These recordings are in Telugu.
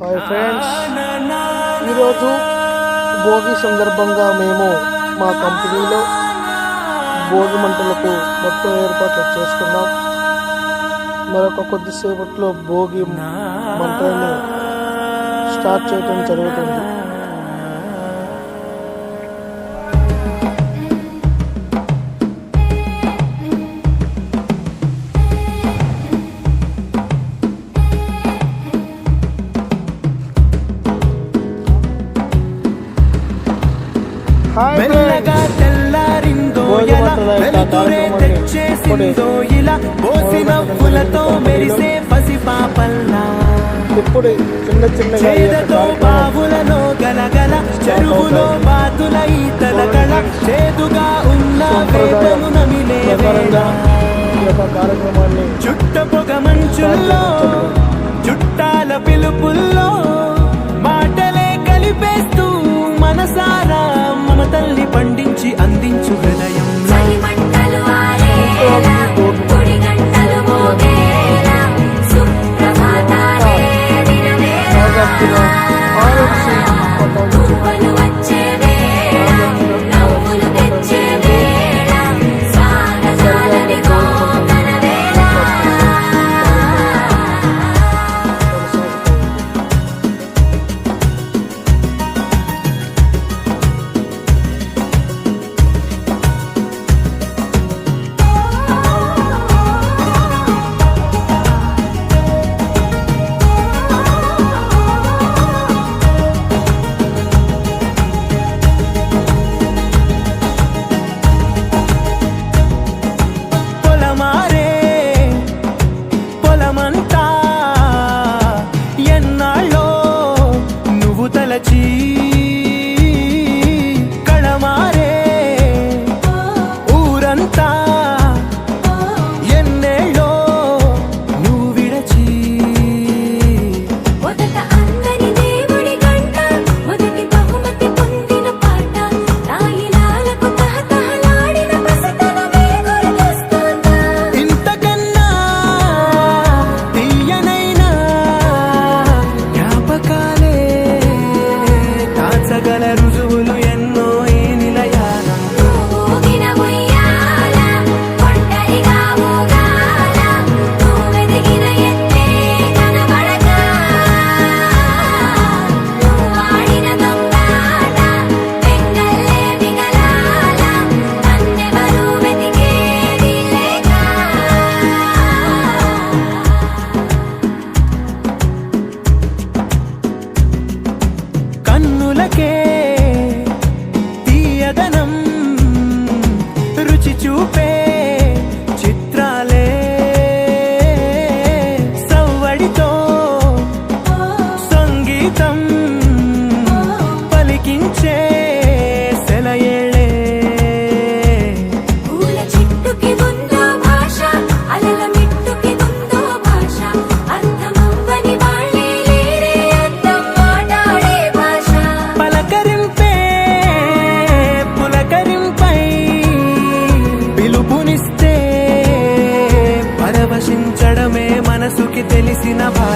Hi friends. ఈరోజు భోగి సందర్భంగా మేము మా కంపెనీలో భోగి మంటలకు మొత్తం ఏర్పాట్లు చేసుకున్నాం. మరొక కొద్దిసేపట్లో భోగి మంటలను స్టార్ట్ చేయడం జరుగుతుంది. మెల్లగా ఫ్రెండ్స్ తెల్లారిందో భోగి ఎలా? మంటల యొక్క వెలుతురే కార్యక్రమాన్ని తెచ్చేసిందో ఇలా? పోసి నవ్వులతో మెరిసే పసి పాపల్లా. ఇప్పుడు. చిన్న చిన్నగా ఈ యొక్క చేదతో కార్యక్రమం బావులలో గలగల చెరువులో బాతుల ఈతల చేదుగా ఉన్న వేదను నమిలే వేళ చుట్ట పొగ మంచుల్లో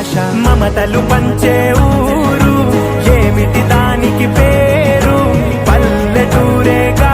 భాష. మమతలు పంచే ఊరు. ఏమిటి దానికి పేరు? పల్లెటూరేగా